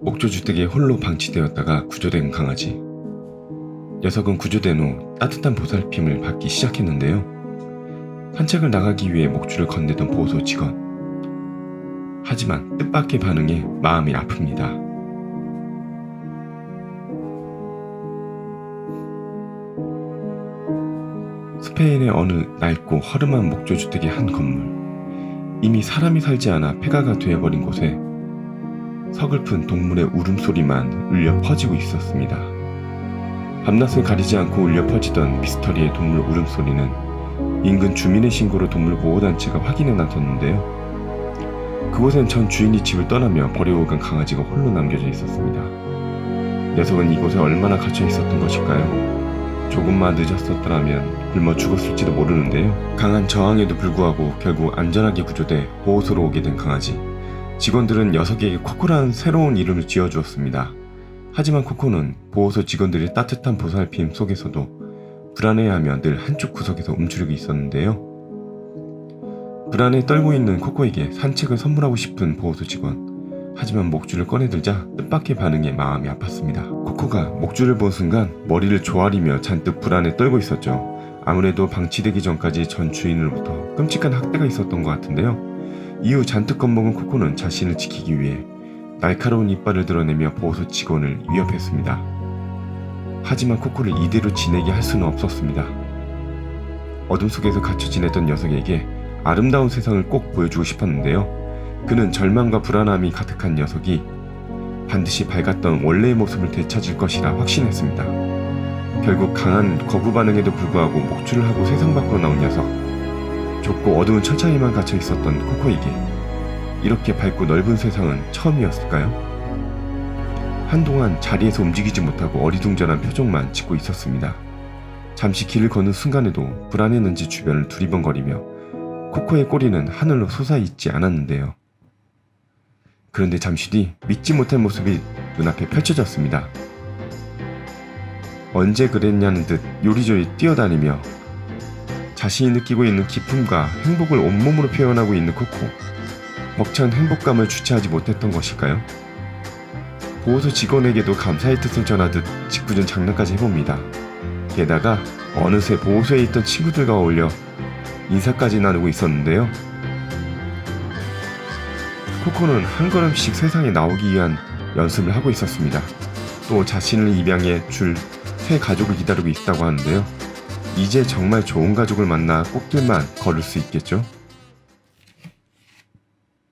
목조 주택에 홀로 방치되었다가 구조된 강아지. 녀석은 구조된 후 따뜻한 보살핌을 받기 시작했는데요. 산책을 나가기 위해 목줄을 건네던 보호소 직원. 하지만 뜻밖의 반응에 마음이 아픕니다. 스페인의 어느 낡고 허름한 목조주택의 한 건물. 이미 사람이 살지 않아 폐가가 되어버린 곳에 서글픈 동물의 울음소리만 울려 퍼지고 있었습니다. 밤낮을 가리지 않고 울려 퍼지던 미스터리의 동물 울음소리는 인근 주민의 신고로 동물보호단체가 확인해 나섰는데요. 그곳엔 전 주인이 집을 떠나며 버려오간 강아지가 홀로 남겨져 있었습니다. 녀석은 이곳에 얼마나 갇혀 있었던 것일까요? 조금만 늦었었더라면 굶어 죽었을지도 모르는데요. 강한 저항에도 불구하고 결국 안전하게 구조돼 보호소로 오게 된 강아지. 직원들은 녀석에게 코코라는 새로운 이름을 지어주었습니다. 하지만 코코는 보호소 직원들의 따뜻한 보살핌 속에서도 불안해하며 늘 한쪽 구석에서 움츠리고 있었는데요. 불안에 떨고 있는 코코에게 산책을 선물하고 싶은 보호소 직원. 하지만 목줄을 꺼내들자 뜻밖의 반응에 마음이 아팠습니다. 코코가 목줄을 본 순간 머리를 조아리며 잔뜩 불안에 떨고 있었죠. 아무래도 방치되기 전까지 전 주인으로부터 끔찍한 학대가 있었던 것 같은데요. 이후 잔뜩 겁먹은 코코는 자신을 지키기 위해 날카로운 이빨을 드러내며 보호소 직원을 위협했습니다. 하지만 코코를 이대로 지내게 할 수는 없었습니다. 어둠 속에서 갇혀 지냈던 녀석에게 아름다운 세상을 꼭 보여주고 싶었는데요. 그는 절망과 불안함이 가득한 녀석이 반드시 밝았던 원래의 모습을 되찾을 것이라 확신했습니다. 결국 강한 거부 반응에도 불구하고 목줄을 하고 세상 밖으로 나온 녀석. 좁고 어두운 철창에만 갇혀 있었던 코코에게 이렇게 밝고 넓은 세상은 처음이었을까요? 한동안 자리에서 움직이지 못하고 어리둥절한 표정만 짓고 있었습니다. 잠시 길을 걷는 순간에도 불안했는지 주변을 두리번거리며 코코의 꼬리는 하늘로 솟아있지 않았는데요. 그런데 잠시 뒤 믿지 못할 모습이 눈앞에 펼쳐졌습니다. 언제 그랬냐는 듯 요리조리 뛰어다니며 자신이 느끼고 있는 기쁨과 행복을 온몸으로 표현하고 있는 코코. 벅찬 행복감을 주체하지 못했던 것일까요? 보호소 직원에게도 감사의 뜻을 전하듯 짓궂은 장난까지 해봅니다. 게다가 어느새 보호소에 있던 친구들과 어울려 인사까지 나누고 있었는데요. 코코는 한 걸음씩 세상에 나오기 위한 연습을 하고 있었습니다. 또 자신을 입양해 줄 새 가족을 기다리고 있다고 하는데요. 이제 정말 좋은 가족을 만나 꽃길만 걸을 수 있겠죠?